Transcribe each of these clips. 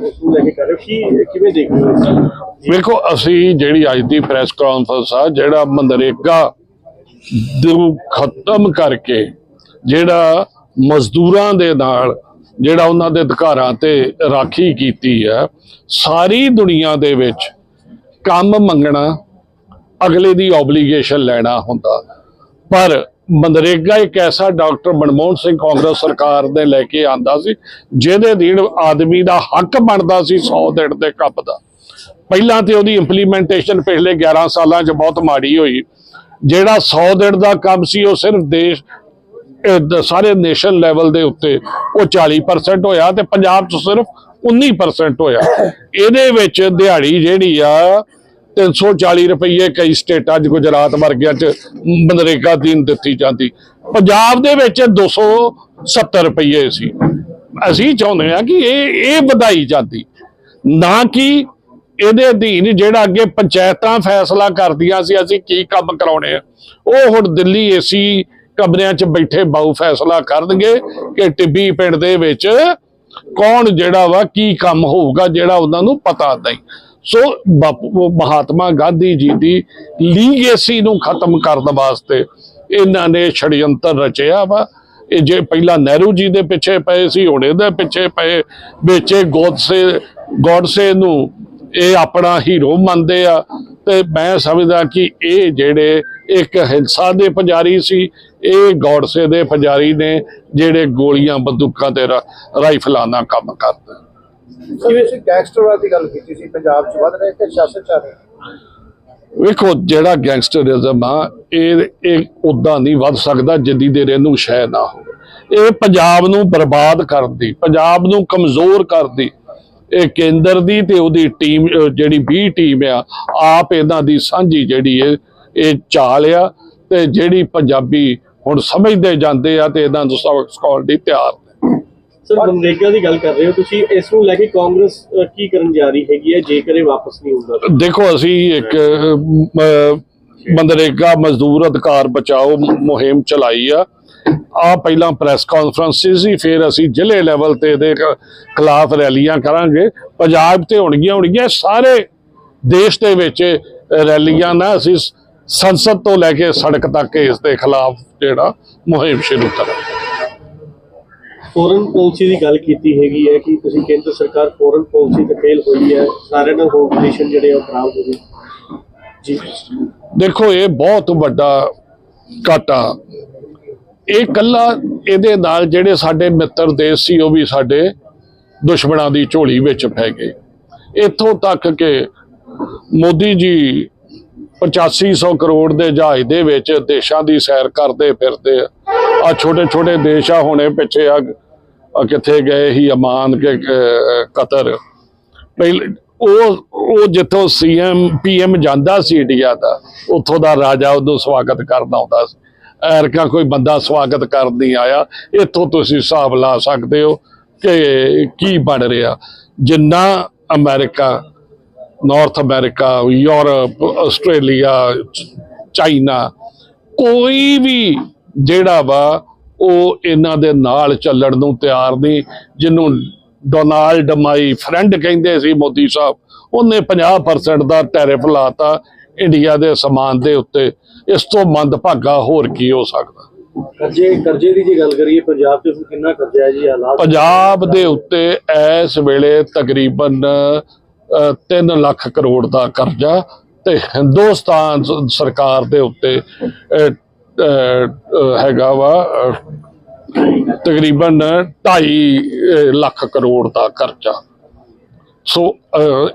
ਨੂੰ ਲੈ ਕੇ ਕਰ ਰਹੇ ਹੋ ਕੀ ਕਿਵੇਂ ਦੇਖਦੇ ਹੋ ਵੇਖੋ, ਅਸੀਂ ਜਿਹੜੀ ਅੱਜ ਦੀ ਪ੍ਰੈਸ ਕਾਨਫਰੰਸ ਆ, ਜਿਹੜਾ ਮਨਰੇਗਾ ਨੂੰ ਖਤਮ ਕਰਕੇ ਜਿਹੜਾ ਮਜ਼ਦੂਰਾਂ ਦੇ ਨਾਲ, ਜਿਹੜਾ ਉਹਨਾਂ ਦੇ ਅਧਿਕਾਰਾਂ ਤੇ ਰਾਖੀ ਕੀਤੀ ਹੈ, ਸਾਰੀ ਦੁਨੀਆ ਦੇ ਵਿੱਚ ਕੰਮ ਮੰਗਣਾ ਅਗਲੇ ਦੀ ਆਬਲੀਗੇਸ਼ਨ ਲੈਣਾ ਹੁੰਦਾ। ਪਰ ਮਨਰੇਗਾ ਇੱਕ ਐਸਾ ਡਾਕਟਰ ਮਨਮੋਹਨ ਸਿੰਘ ਕਾਂਗਰਸ ਸਰਕਾਰ ਨੇ ਲੈ ਕੇ ਆਂਦਾ ਸੀ, ਜਿਹਦੇ ਦੀਨ ਆਦਮੀ ਦਾ ਹੱਕ ਬਣਦਾ ਸੀ 100 ਦਿਨ ਦੇ ਕੱਪ ਦਾ। ਪਹਿਲਾਂ ਤੇ ਉਹਦੀ ਇੰਪਲੀਮੈਂਟੇਸ਼ਨ ਪਿਛਲੇ 11 ਸਾਲਾਂ 'ਚ ਬਹੁਤ ਮਾੜੀ ਹੋਈ। ਜਿਹੜਾ 100 ਦਿਨ ਦਾ ਕੰਮ ਸੀ, ਉਹ ਸਿਰਫ ਦੇਸ਼ ਸਾਰੇ ਨੇਸ਼ਨ ਲੈਵਲ ਦੇ ਉੱਤੇ ਉਹ 40% ਹੋਇਆ ਤੇ ਪੰਜਾਬ 'ਚ ਸਿਰਫ 19% ਹੋਇਆ। ਇਹਦੇ ਵਿੱਚ ਦਿਹਾੜੀ ਜਿਹੜੀ ਆ 340 ਰੁਪਏ ਕਈ ਸਟੇਟਾਂ 'ਚ ਗੁਜਰਾਤ ਵਰਗਿਆਂ 'ਚ ਮਨਰੇਗਾ ਦੀਨ ਦਿੱਤੀ ਜਾਂਦੀ। ਪੰਜਾਬ ਦੇ ਵਿੱਚ 270 ਰੁਪਏ ਸੀ। ਅਸੀਂ ਚਾਹੁੰਦੇ ਹਾਂ ਕਿ ਇਹ ਇਹ ਵਧਾਈ ਜਾਂਦੀ। ਨਾ ਕਿ ਇਹਦੇ ਅਧੀਨ ਜਿਹੜਾ ਅੱਗੇ ਪੰਚਾਇਤਾਂ ਫੈਸਲਾ ਕਰਦੀਆਂ ਸੀ, ਅਸੀਂ ਕੀ ਕੰਮ ਕਰਾਉਣੇ ਆ। ਉਹ ਹੁਣ ਦਿੱਲੀ ਏਸੀ ਕਮਰਿਆਂ 'ਚ ਬੈਠੇ ਬਾਊ ਫੈਸਲਾ ਕਰਨਗੇ ਕਿ ਟਿੱਬੀ ਪਿੰਡ ਦੇ ਵਿੱਚ ਕੌਣ ਜਿਹੜਾ ਵਾ, ਕੀ ਕੰਮ ਹੋਊਗਾ ਜਿਹੜਾ ਉਹਨਾਂ ਨੂੰ ਪਤਾ ਨਹੀਂ। ਸੋ ਮਹਾਤਮਾ ਗਾਂਧੀ ਜੀ ਦੀ ਲੀਗੇਸੀ ਨੂੰ ਖਤਮ ਕਰਨ ਵਾਸਤੇ ਇਹਨਾਂ ਨੇ ਛੜਯੰਤਰ ਰਚਿਆ ਵਾ। ਇਹ ਜੇ ਪਹਿਲਾਂ ਨਹਿਰੂ ਜੀ ਦੇ ਪਿੱਛੇ ਪਏ ਸੀ, ਹੁਣ ਇਹਦੇ ਪਿੱਛੇ ਪਏ, ਵਿੱਚੇ ਗੋਦਸੇ ਗੋਡਸੇ ਨੂੰ ਇਹ ਆਪਣਾ ਹੀਰੋ ਮੰਨਦੇ ਆ। ਤੇ ਮੈਂ ਸਮਝਦਾ ਕਿ ਇਹ ਜਿਹੜੇ ਇੱਕ ਹਿੰਸਾ ਦੇ ਪੁਜਾਰੀ ਸੀ ਇਹ ਗੋਡਸੇ ਦੇ ਪੁਜਾਰੀ ਨੇ ਜਿਹੜੇ ਗੋਲੀਆਂ ਬੰਦੂਕਾਂ ਤੇ ਰਾਈਫਲਾਂ ਨਾਲ ਕੰਮ ਕਰਦੇ। ਸਰ ਤੁਸੀਂ ਗੈਂਗਸਟਰਾਂ ਦੀ ਗੱਲ ਕੀਤੀ ਸੀ ਪੰਜਾਬ 'ਚ ਵੱਧ ਰਹੇ ਕਿ ਸਿਆਸਤ 'ਚ ਆ ਰਹੇ? ਵੇਖੋ ਜਿਹੜਾ ਗੈਂਗਸਟਰਿਜ਼ਮ ਆ ਇਹ ਇਹ ਉਦਾਂ ਨਹੀਂ ਵੱਧ ਸਕਦਾ ਜਿੰਨੀ ਦੇਰ ਇਹਨੂੰ ਸ਼ੈ ਨਾ ਹੋਵੇ। ਇਹ ਪੰਜਾਬ ਨੂੰ ਬਰਬਾਦ ਕਰਦੀ ਪੰਜਾਬ ਨੂੰ ਕਮਜ਼ੋਰ ਕਰਦੀ। ਇਹ ਕੇਂਦਰ ਦੀ ਤੇ ਉਹਦੀ ਟੀਮ ਜਿਹੜੀ ਵੀ ਟੀਮ ਆ ਆਪ ਇਹਨਾਂ ਦੀ ਸਾਂਝੀ ਜਿਹੜੀ ਇਹ ਇਹ ਚਾਲ ਆ ਤੇ ਜਿਹੜੀ ਪੰਜਾਬੀ ਹੁਣ ਸਮਝਦੇ ਜਾਂਦੇ ਆ ਤੇ ਇਹਨਾਂ ਨੂੰ ਸਬਕ ਸਿਖਾਉਣ ਲਈ ਤਿਆਰ ਨੇ। ਸਰ ਮਨਰੇਗਾ ਦੀ ਗੱਲ ਕਰ ਰਹੇ ਹੋ ਤੁਸੀਂ ਇਸ ਨੂੰ ਲੈ ਕੇ ਕਾਂਗਰਸ ਕੀ ਕਰਨ ਜਾ ਰਹੀ ਹੈਗੀ ਹੈ ਜੇਕਰ ਇਹ ਵਾਪਸ ਨਹੀਂ ਹੁੰਦਾ? ਦੇਖੋ ਅਸੀਂ ਇੱਕ ਮਨਰੇਗਾ ਮਜ਼ਦੂਰ ਅਧਿਕਾਰ ਬਚਾਓ ਮੁਹਿੰਮ ਚਲਾਈ ਆ। ਆ ਪਹਿਲਾਂ ਪ੍ਰੈਸ ਕਾਨਫਰੰਸ ਸੀ ਫਿਰ ਅਸੀਂ ਜ਼ਿਲ੍ਹੇ ਲੈਵਲ ਤੇ ਖ- ਖਿਲਾਫ ਰੈਲੀਆਂ ਕਰਾਂਗੇ। ਪੰਜਾਬ ਤੇ ਹੋਣਗੀਆਂ ਹੋਣਗੀਆਂ ਸਾਰੇ ਦੇਸ਼ ਦੇ ਵਿੱਚ ਰੈਲੀਆਂ ਨਾ ਅਸੀਂ ਸੰਸਦ ਤੋਂ ਲੈ ਕੇ ਸੜਕ ਤੱਕ ਇਸ ਦੇ ਖਿਲਾਫ ਜਿਹੜਾ ਮੁਹਿੰਮ ਸ਼ੁਰੂ ਕਰਾਂਗੇ ਫੋਰਨ ਪਾਲਿਸੀ ਦੀ ਗੱਲ ਕੀਤੀ ਹੈਗੀ ਹੈ ਕਿ ਤੁਸੀਂ ਕੇਂਦਰ ਸਰਕਾਰ ਫੋਰਨ ਪਾਲਿਸੀ ਤੇ ਫੇਲ ਹੋਈ ਹੈ ਸਾਰੇ ਨਾਲ ਰਿਲੇਸ਼ਨ ਜਿਹੜੇ ਉਹ ਖਰਾਬ ਹੋ ਗਏ। ਜੀ। ਦੇਖੋ ਇਹ ਬਹੁਤ ਵੱਡਾ ਘਾਟਾ। ਇਹ ਕੱਲਾ ਇਹਦੇ ਨਾਲ ਜਿਹੜੇ ਸਾਡੇ ਮਿੱਤਰ ਦੇਸ਼ ਸੀ ਉਹ ਵੀ ਸਾਡੇ ਦੁਸ਼ਮਣਾਂ ਦੀ ਝੋਲੀ ਵਿੱਚ ਪੈ ਗਏ। ਇੱਥੋਂ ਤੱਕ ਕਿ ਮੋਦੀ ਜੀ 8500 ਕਰੋੜ ਦੇ ਜਹਾਜ਼ ਦੇ ਵਿੱਚ ਦੇਸ਼ਾਂ ਦੀ ਸੈਰ ਕਰਦੇ ਫਿਰਦੇ ਆ। ਆ ਛੋਟੇ ਛੋਟੇ ਦੇਸ਼ ਆ, ਹੁਣੇ ਪਿੱਛੇ ਆ ਕਿੱਥੇ ਗਏ ਹੀ ਅਮਾਨ ਕੇ ਕਤਰ। ਪਹਿਲੇ, ਉਹ ਉਹ ਜਿੱਥੋਂ ਸੀਐਮ ਪੀਐਮ ਜਾਂਦਾ ਸੀ ਇੰਡੀਆ ਦਾ, ਉੱਥੋਂ ਦਾ ਰਾਜਾ ਉਹਨੂੰ ਸਵਾਗਤ ਕਰਨ ਆਉਂਦਾ ਸੀ। ਐਰਕਾ ਕੋਈ ਬੰਦਾ ਸਵਾਗਤ ਕਰਨ ਨਹੀਂ ਆਇਆ। ਇੱਥੋਂ ਤੁਸੀਂ ਹਿਸਾਬ ਲਾ ਸਕਦੇ ਹੋ ਕਿ ਕੀ ਬਣ ਰਿਹਾ। ਜਿੰਨਾ America north America Europe Australia China ਕੋਈ ਵੀ ਜਿਹੜਾ ਵਾ ਉਹ ਇਹਨਾਂ ਦੇ ਨਾਲ ਚੱਲਣ ਨੂੰ ਤਿਆਰ ਨਹੀਂ ਜਿਹਨੂੰ ਡੋਨਾਲਡ ਮਾਈ ਫਰੈਂਡ ਕਹਿੰਦੇ ਸੀ ਮੋਦੀ ਸਾਹਿਬ ਉਹਨੇ 50% ਦਾ ਟੈਰਿਫ ਲਾਤਾ ਇੰਡੀਆ ਦੇ ਸਮਾਨ ਦੇ ਉੱਤੇ। ਇਸ ਤੋਂ ਮੰਦਭਾਗਾ ਹੋਰ ਕੀ ਹੋ ਸਕਦਾ? ਕਰਜ਼ੇ ਕਰਜ਼ੇ ਦੀ ਜੇ ਗੱਲ ਕਰੀਏ ਪੰਜਾਬ ਤੇ ਕਿੰਨਾ ਕਰਜ਼ਾ ਹੈ ਜੀ ਹਾਲਾਤ ਪੰਜਾਬ ਦੇ ਉੱਤੇ ਇਸ ਵੇਲੇ ਤਕਰੀਬਨ 3 ਲੱਖ ਕਰੋੜ ਦਾ ਕਰਜ਼ਾ ਤੇ ਹਿੰਦੁਸਤਾਨ ਸਰਕਾਰ ਦੇ ਉੱਤੇ ਹੈਗਾ ਵਾ ਤਕਰੀਬਨ 2.5 ਲੱਖ ਕਰੋੜ ਦਾ ਕਰਜ਼ਾ। ਸੋ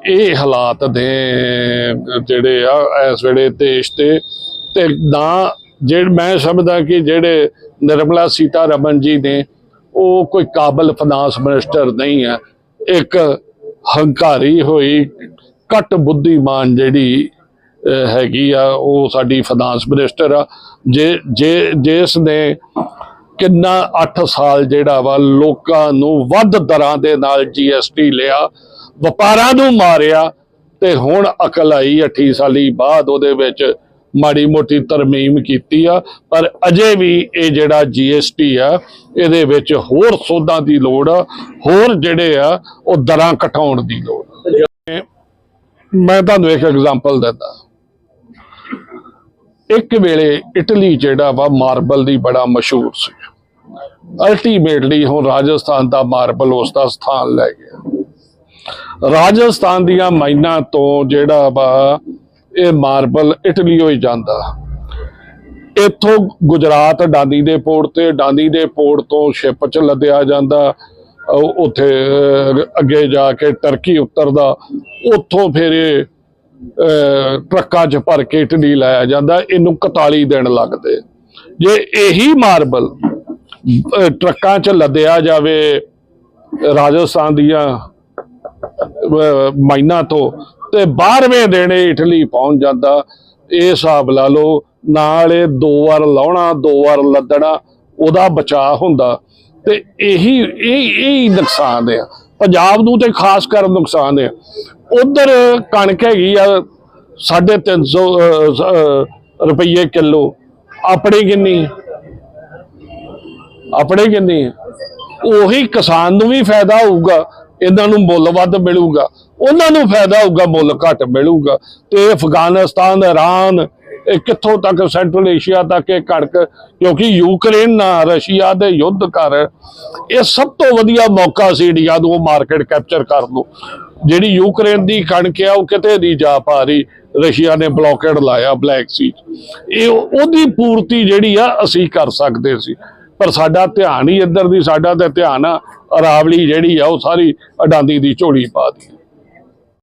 ਇਹ ਹਾਲਾਤ ਨੇ, ਜਿਹੜੇ ਆ, ਇਸ ਵੇਲੇ ਦੇਸ਼ 'ਤੇ ਤੇ ਨਾ ਜਿਹੜੇ ਮੈਂ ਸਮਝਦਾ ਕਿ ਜਿਹੜੇ ਨਿਰਮਲਾ ਸੀਤਾ ਰਮਨ ਜੀ ਨੇ, ਉਹ ਕੋਈ ਕਾਬਲ ਫਾਈਨਾਂਸ ਮਿਨਿਸਟਰ ਨਹੀਂ ਹੈ। ਇੱਕ ਹੰਕਾਰੀ ਹੋਈ, ਘੱਟ ਬੁੱਧੀਮਾਨ ਜਿਹੜੀ ਹੈਗੀ ਆ, ਉਹ ਸਾਡੀ ਫਾਈਨਾਂਸ ਮਿਨਿਸਟਰ ਆ। ਜੇ ਜੇ ਜਿਸ ਨੇ ਕਿੰਨਾ 8 ਸਾਲ ਜਿਹੜਾ ਵਾ ਲੋਕਾਂ ਨੂੰ ਵੱਧ ਦਰਾਂ ਦੇ ਨਾਲ ਜੀਐਸਟੀ ਲਿਆ, ਵਪਾਰਾਂ ਨੂੰ ਮਾਰਿਆ, ਤੇ ਹੁਣ ਅਕਲ ਆਈ 28 ਸਾਲੀ ਬਾਅਦ ਉਹਦੇ ਵਿੱਚ ਮਾੜੀ ਮੋਟੀ ਤਰਮੀਮ ਕੀਤੀ ਆ, ਪਰ ਅਜੇ ਵੀ ਇਹ ਜਿਹੜਾ GST ਆ, ਇਹਦੇ ਵਿੱਚ ਹੋਰ ਸੋਧਾਂ ਦੀ ਲੋੜ ਆ, ਹੋਰ ਜਿਹੜੇ ਆ, ਉਹ ਦਰਾਂ ਘਟਾਉਣ ਦੀ ਲੋੜ ਮੈਂ ਤੁਹਾਨੂੰ ਇੱਕ ਐਗਜ਼ਾਮਪਲ ਦਿੰਦਾ। ਇੱਕ ਵੇਲੇ ਇਟਲੀ ਜਿਹੜਾ ਵਾ ਮਾਰਬਲ ਦੀ ਬੜਾ ਮਸ਼ਹੂਰ ਸੀ। ਅਲਟੀਮੇਟਲੀ ਹੁਣ ਰਾਜਸਥਾਨ ਦਾ ਮਾਰਬਲ ਉਸ ਦਾ ਸਥਾਨ ਲੈ ਗਿਆ। ਰਾਜਸਥਾਨ ਦੀਆਂ ਮਾਈਨਾਂ ਤੋਂ ਜਿਹੜਾ ਵਾ ਇਹ ਮਾਰਬਲ ਇਟਲੀ ਹੋਈ ਜਾਂਦਾ। ਇੱਥੋਂ ਗੁਜਰਾਤ ਡਾਂਦੀ ਦੇ ਪੋਰਟ ਤੇ ਡਾਂਦੀ ਦੇ ਪੋਰਟ ਤੋਂ ਸ਼ਿਪ ਚ ਲੱਦਿਆ ਜਾਂਦਾ। ਉੱਥੇ ਅੱਗੇ ਜਾ ਕੇ ਟਰਕੀ ਉਤਰਦਾ। ਉੱਥੋਂ ਫਿਰ ਇਹ ਟਰੱਕਾਂ 'ਚ ਭਰ ਕੇ ਇਟਲੀ ਲਾਇਆ ਜਾਂਦਾ। ਇਹਨੂੰ 41 ਦਿਨ ਲੱਗਦੇ। ਜੇ ਇਹੀ ਮਾਰਬਲ ਟਰੱਕਾਂ 'ਚ ਲੱਦਿਆ ਜਾਵੇ, ਰਾਜਸਥਾਨ ਦੀਆਂ ਮਾਈਨਾਂ ਤੋਂ ਤੇ 12ਵੇਂ ਦਿਨ ਇਟਲੀ ਪਹੁੰਚ ਜਾਂਦਾ। ਇਹ ਹਿਸਾਬ ਲਾ ਲਓ, ਨਾਲ ਇਹ ਦੋ ਵਾਰ ਲਾਉਣਾ, ਦੋ ਵਾਰ ਲੱਦਣਾ, ਉਹਦਾ ਬਚਾਅ ਹੁੰਦਾ। ਤੇ ਇਹੀ, ਇਹ ਇਹ ਨੁਕਸਾਨ ਆ। ਪੰਜਾਬ ਨੂੰ ਤੇ ਖਾਸ ਕਰ ਨੁਕਸਾਨ ਆ। ਉਧਰ ਕਣਕ ਹੈਗੀ ਆ 350 ਰੁਪਏ ਕਿਲੋ। ਆਪਣੇ ਕਿੰਨੀ? ਆਪਣੇ ਕਿੰਨੀ? ਉਹੀ ਕਿਸਾਨ ਨੂੰ ਵੀ ਫਾਇਦਾ ਹੋਊਗਾ। ਇਹਨਾਂ ਨੂੰ ਮੁੱਲ ਵੱਧ ਮਿਲੂਗਾ, ਉਹਨਾਂ ਨੂੰ ਫਾਇਦਾ ਹੋਊਗਾ, ਮੁੱਲ ਘੱਟ ਮਿਲੂਗਾ। ਤੇ ਅਫਗਾਨਿਸਤਾਨ ਇਰਾਨ ਇਹ ਕਿੱਥੋਂ ਤੱਕ ਸੈਂਟਰਲ ਏਸ਼ੀਆ ਤੱਕ ਇਹ ਕਣਕ ਕਿਉਂਕਿ ਯੂਕਰੇਨ ਨਾਲ ਰਸ਼ੀਆ ਦੇ ਯੁੱਧ ਕਰ, ਇਹ ਸਭ ਤੋਂ ਵਧੀਆ ਮੌਕਾ ਸੀ ਇੰਡੀਆ ਨੂੰ ਮਾਰਕੀਟ ਕੈਪਚਰ ਕਰਨ ਨੂੰ। ਜਿਹੜੀ ਯੂਕਰੇਨ ਦੀ ਕਣਕ ਆ, ਉਹ ਕਿਤੇ ਨਹੀਂ ਜਾ ਪਾ ਰਹੀ। ਰਸ਼ੀਆ ਨੇ ਬਲੌਕੇਡ ਲਾਇਆ ਬਲੈਕ ਸੀ ਇਹ ਉਹਦੀ ਪੂਰਤੀ ਜਿਹੜੀ ਆ, ਅਸੀਂ ਕਰ ਸਕਦੇ ਸੀ। ਪਰ ਸਾਡਾ ਧਿਆਨ ਹੀ ਇੱਧਰ ਦੀ, ਸਾਡਾ ਤਾਂ ਧਿਆਨ ਆ ਅਰਾਵਲੀ ਜਿਹੜੀ ਆ, ਉਹ ਸਾਰੀ ਅਡਾਂਦੀ ਦੀ ਝੋਲੀ ਪਾ ਦੀ